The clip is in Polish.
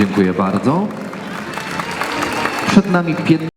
Dziękuję bardzo. Przed nami 15